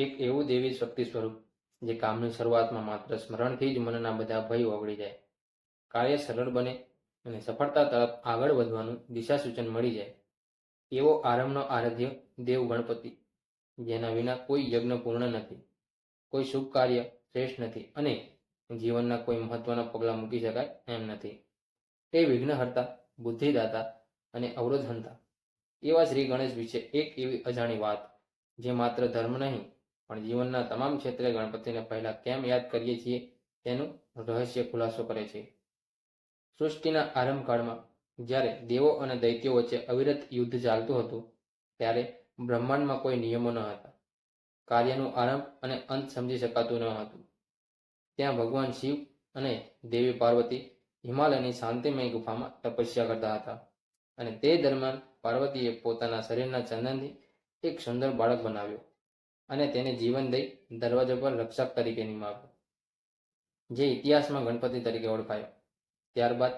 એક એવું દેવી શક્તિ સ્વરૂપ જે કામની શરૂઆતમાં માત્ર સ્મરણથી જ મનના બધા ભય ઓગળી જાય. કાર્ય સરળ બને અને સફળતા તરફ આગળ વધવાનું દિશા સૂચન મળી જાય. એવો આરંભનો આરાધ્ય દેવ ગણપતિ, જેના વિના કોઈ યજ્ઞ પૂર્ણ નથી, કોઈ શુભ કાર્ય શ્રેષ્ઠ નથી અને જીવનના કોઈ મહત્વના પગલાં મૂકી શકાય એમ નથી. તે વિઘ્નહર્તા, બુદ્ધિદાતા અને અવરોધનતા એવા શ્રી ગણેશ વિશે એક એવી અજાણી વાત, જે માત્ર ધર્મ નહીં પણ જીવનના તમામ ક્ષેત્રે ગણપતિને પહેલા કેમ યાદ કરીએ છીએ, તેનું રહસ્ય ખુલાસો કરે છે. સૃષ્ટિના આરંભકાળમાં જ્યારે દેવો અને દૈત્યો વચ્ચે અવિરત યુદ્ધ ચાલતું હતું, ત્યારે બ્રહ્માંડમાં કોઈ નિયમો ન હતા. કાર્યનું આરંભ અને અંત સમજી શકાતું ન હતું. ત્યાં ભગવાન શિવ અને દેવી પાર્વતી હિમાલયની શાંતિમય ગુફામાં તપસ્યા કરતા હતા અને તે દરમિયાન પાર્વતીએ પોતાના શરીરના ચંદનથી એક સુંદર બાળક બનાવ્યો. અને તેને જીવન દઈ દરવાજા પર રક્ષક તરીકે નિમાવ્યો. જે ઇતિહાસમાં ગણપતિ તરીકે ઓળખાયો. ત્યારબાદ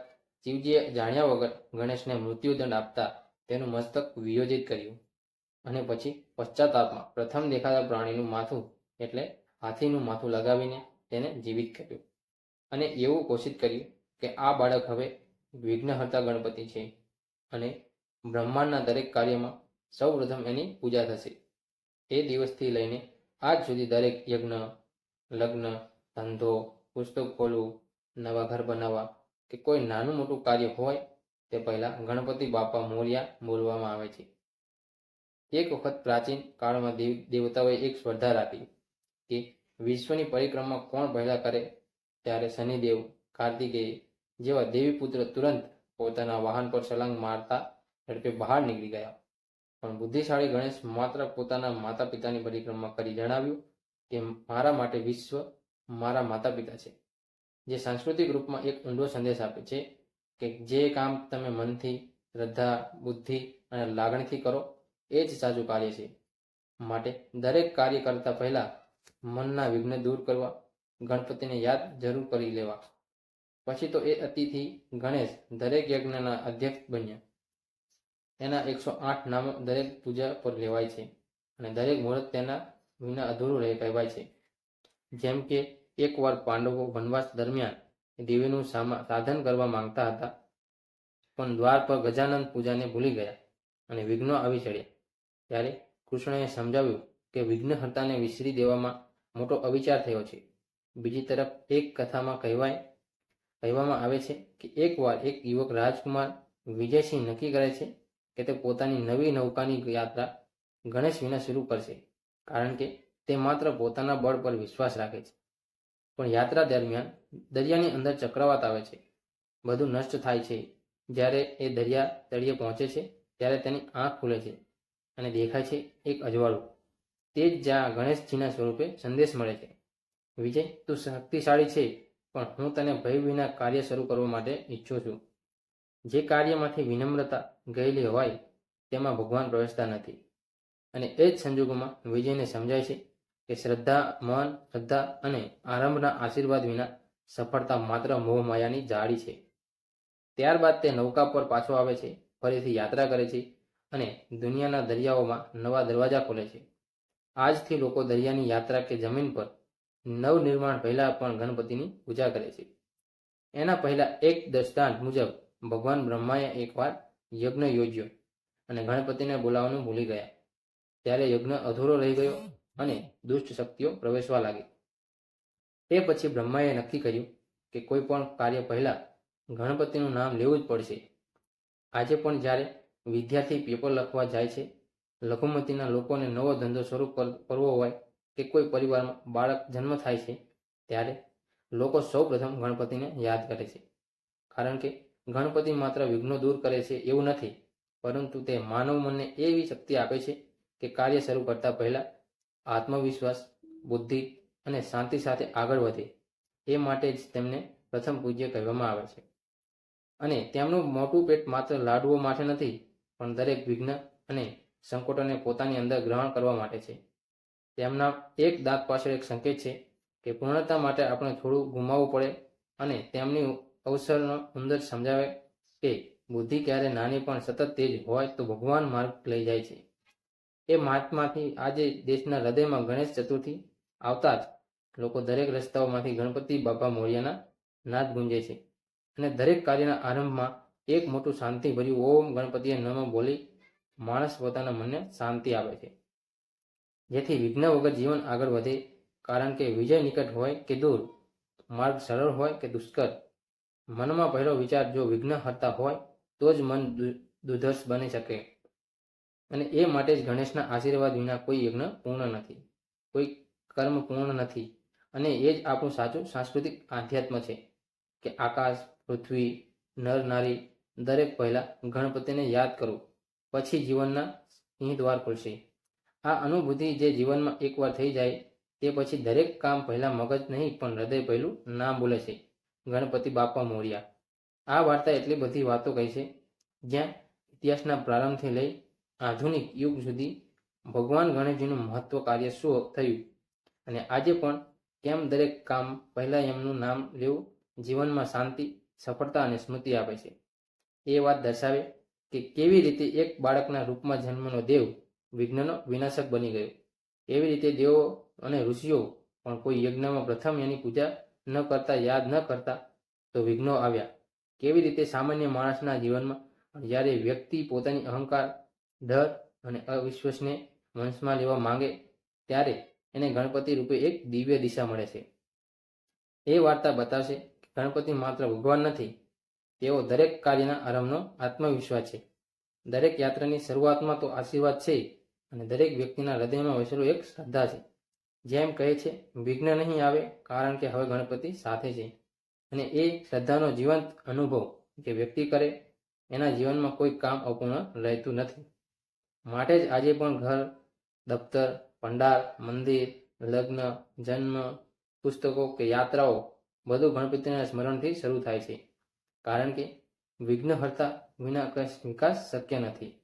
શિવજીએ જાણ્યા વગર ગણેશને મૃત્યુદંડ આપતા તેનું મસ્તક વિયોજિત કર્યું. અને પછી પશ્ચાતાપમાં પ્રથમ દેખાતા પ્રાણીનું માથું એટલે હાથીનું માથું લગાવીને તેને જીવિત કર્યું. અને એવું ઘોષિત કર્યું કે આ બાળક હવે વિઘ્નહર્તા ગણપતિ છે. અને બ્રહ્માંડના દરેક કાર્યમાં સૌપ્રથમ એની પૂજા થશે. એ દિવસથી લઈને આજ સુધી દરેક યજ્ઞ, લગ્ન, ધંધો, પુસ્તક ખોલવું, નવા ઘર બનાવવા કે કોઈ નાનું મોટું કાર્ય હોય તે પહેલા ગણપતિ બાપા મોર્યા બોલવામાં આવે છે. એક વખત પ્રાચીન કાળમાં દેવ, દેવતાઓએ એક સ્પર્ધા રાખી કે વિશ્વની પરિક્રમા કોણ પહેલા કરે ત્યારે શનિદેવ, કાર્તિકેય જેવા દેવી પુત્ર તુરંત પોતાના વાહન પર છલાંગ મારતા ઝડપે બહાર નીકળી ગયા. પણ બુદ્ધિશાળી ગણેશ માત્ર પોતાના માતા પિતાની પરિક્રમા કરી જણાવ્યું કે મારા માટે વિશ્વ મારા માતા પિતા છે. જે સાંસ્કૃતિક રૂપમાં એક ઊંડો સંદેશ આપે છે કે જે કામ તમે મનથી, શ્રદ્ધા, બુદ્ધિ અને લાગણીથી કરો, એ જ સાચું કાર્ય છે. માટે દરેક કાર્ય કરતા પહેલા મનના વિઘ્ન દૂર કરવા ગણપતિને યાદ જરૂર કરી લેવા. પછી તો એ અતિથિ ગણેશ દરેક યજ્ઞના અધ્યક્ષ બન્યા. એના એકસો આઠ નામો દરેક પૂજા પર લેવાય છે અને દરેક મુહૂર્ત તેના વિના અધૂરું રહે કહેવાય છે. જેમ કે, એકવાર પાંડવો વનવાસ દરમિયાન દેવીનું સાધન કરવા માંગતા હતા, પણ દ્વાર પર ગજાનંદ પૂજાને ભૂલી ગયા અને વિઘ્નો આવી ચડ્યા. ત્યારે કૃષ્ણએ સમજાવ્યું કે વિઘ્નહર્તાને વિસરી દેવામાં મોટો અવિચાર થયો છે. બીજી તરફ એક કથામાં કહેવાય, કહેવામાં આવે છે કે એકવાર એક યુવક રાજકુમાર વિજયસિંહ નક્કી કરે છે કે તે પોતાની નવી નૌકાની યાત્રા ગણેશ વિના શરૂ કરશે. કારણ કે તે માત્ર પોતાના બળ પર વિશ્વાસ રાખે છે. પણ યાત્રા દરમિયાન દરિયાની અંદર ચક્રવાત આવે છે. બધું નષ્ટ થાય છે. જ્યારે એ દરિયા તળિયે પહોંચે છે, ત્યારે તેની આંખ ખુલે છે અને દેખાય છે એક અજવાળું. તે જ જ્યાં ગણેશજીના સ્વરૂપે સંદેશ મળે છે. વિજય, તું શક્તિશાળી છે, પણ હું તને ભય વિના કાર્ય શરૂ કરવા માટે ઈચ્છું છું. જે કાર્યમાંથી વિનમ્રતા ગયેલી હોય, તેમાં ભગવાન પ્રવેશતા નથી. અને એ જ સંજોગોમાં વિજયને સમજાય છે કે શ્રદ્ધા, મન, શ્રદ્ધા અને આરંભના આશીર્વાદ વિના સફળતા માત્ર મોહ માયાની જાળી છે. ત્યારબાદ તે નૌકા પર પાછો આવે છે, ફરીથી યાત્રા કરે છે અને દુનિયાના દરિયાઓમાં નવા દરવાજા ખોલે છે. આજથી લોકો દરિયાની યાત્રા કે જમીન પર નવનિર્માણ પહેલા પણ ગણપતિની પૂજા કરે છે. એના પહેલા એક દ્રષ્ટાંત મુજબ ભગવાન બ્રહ્માએ એકવાર યજ્ઞ યોજ્યો અને ગણપતિને બોલાવવાનું ભૂલી ગયા. ત્યારે યજ્ઞ અધૂરો રહી ગયો અને દુષ્ટ શક્તિઓ પ્રવેશવા લાગી. તે પછી બ્રહ્માએ નક્કી કર્યું કે કોઈ પણ કાર્ય પહેલા ગણપતિનું નામ લેવું જ પડશે. આજે પણ જ્યારે વિદ્યાર્થી પેપર લખવા જાય છે, લઘુમતીના લોકોને નવો ધંધો શરૂ કરવો હોય કે કોઈ પરિવારમાં બાળક જન્મ થાય છે, ત્યારે લોકો સૌ પ્રથમ ગણપતિને યાદ કરે છે. કારણ કે ગણપતિ માત્ર વિઘ્નો દૂર કરે છે એવું નથી, પરંતુ તે માનવ મનને એવી શક્તિ આપે છે કે કાર્ય શરૂ કરતા પહેલા આત્મવિશ્વાસ, બુદ્ધિ અને શાંતિ સાથે આગળ વધે. એ માટે જ તેમને પ્રથમ પૂજ્ય કહેવામાં આવે છે. અને તેમનું મોટું પેટ માત્ર લાડુઓ માટે નથી, પણ દરેક વિઘ્ન અને સંકટોને પોતાની અંદર ગ્રહણ કરવા માટે છે. તેમના એક દાંત પાછળ એક સંકેત છે કે પૂર્ણતા માટે આપણે થોડું ગુમાવવું પડે અને તેમની અવસરનો અંદર સમજાવે કે બુદ્ધિ ક્યારે નાની પણ સતત તેજ હોય તો ભગવાન માર્ગ લઈ જાય છે. એ માર્ગમાંથી આજે દેશના હૃદયમાં ગણેશ ચતુર્થી આવતા જ લોકો દરેક રસ્તાઓમાંથી ગણપતિ બાપા મોર્યાના નાદ ગુંજે છે અને દરેક કાર્યના આરંભમાં એક મોટું શાંતિભર્યું ઓમ ગણપતિએ નમ બોલી માણસ પોતાના મનને શાંતિ આપે છે. જેથી વિઘ્ન વગર જીવન આગળ વધે. કારણ કે વિજય નિકટ હોય કે દૂર, માર્ગ સરળ હોય કે દુષ્કર મનમાં પહેલો વિચાર જો વિઘ્ન હતા હોય, તો જ મન દુધર્ષ બની શકે. અને એ માટે જ ગણેશના આશીર્વાદ વિના કોઈ યજ્ઞ પૂર્ણ નથી. કોઈ કર્મ પૂર્ણ નથી. અને એ જ આપણું સાચું સાંસ્કૃતિક આધ્યાત્મ છે કે આકાશ, પૃથ્વી, નર, નારી, દરેક પહેલા ગણપતિને યાદ કરો, પછી જીવનના સિંહ દ્વાર ખુલશે. આ અનુભૂતિ જે જીવનમાં એકવાર થઈ જાય, તે પછી દરેક કામ પહેલા મગજ નહીં, પણ હૃદય પહેલું નામ બોલે છે. ગણપતિ બાપા મોર્યા. આ વાર્તા એટલી બધી વાતો કહી છે, જ્યાં ઇતિહાસના પ્રારંભથી લઈ આધુનિક યુગ સુધી ભગવાન ગણેશજીનું મહત્વ કાર્ય શું થયું અને આજે પણ કેમ દરેક કામ પહેલા એમનું નામ લેવું જીવનમાં શાંતિ, સફળતા અને સ્મૃતિ આપે છે? એ વાત દર્શાવે કે કેવી રીતે એક બાળકના રૂપમાં જન્મનો દેવ વિઘ્નનો વિનાશક બની ગયો. એવી રીતે દેવો અને ઋષિઓ પણ કોઈ યજ્ઞમાં પ્રથમ એની પૂજા ન કરતા, યાદ ન કરતા તો વિઘ્નો આવ્યા. કેવી રીતે સામાન્ય માણસના જીવનમાં જ્યારે વ્યક્તિ પોતાની અહંકાર, ડર અને અવિશ્વાસને વંશમાં લેવા માંગે ત્યારે એને ગણપતિ રૂપે એક દિવ્ય દિશા મળે છે. એ વાર્તા બતાવશે કે ગણપતિ માત્ર ભગવાન નથી, તેઓ દરેક કાર્યના આરંભનો આત્મવિશ્વાસ છે. દરેક યાત્રાની શરૂઆતમાં તો આશીર્વાદ છે અને દરેક વ્યક્તિના હૃદયમાં વસેલો એક શ્રદ્ધા છે. જેમ કહે છે, વિઘ્ન નહીં આવે કારણ કે હવે ગણપતિ સાથે છે. અને એ શ્રદ્ધાનો જીવંત અનુભવ જે વ્યક્તિ કરે, એના જીવનમાં કોઈ કામ અપૂર્ણ રહેતું નથી. માટે જ આજે પણ ઘર, દફતર, પંડાર, મંદિર, લગ્ન, જન્મ, પુસ્તકો કે યાત્રાઓ બધું ગણપતિના સ્મરણથી શરૂ થાય છે. કારણ કે વિઘ્ન હર્તા વિના વિકાસ શક્ય નથી.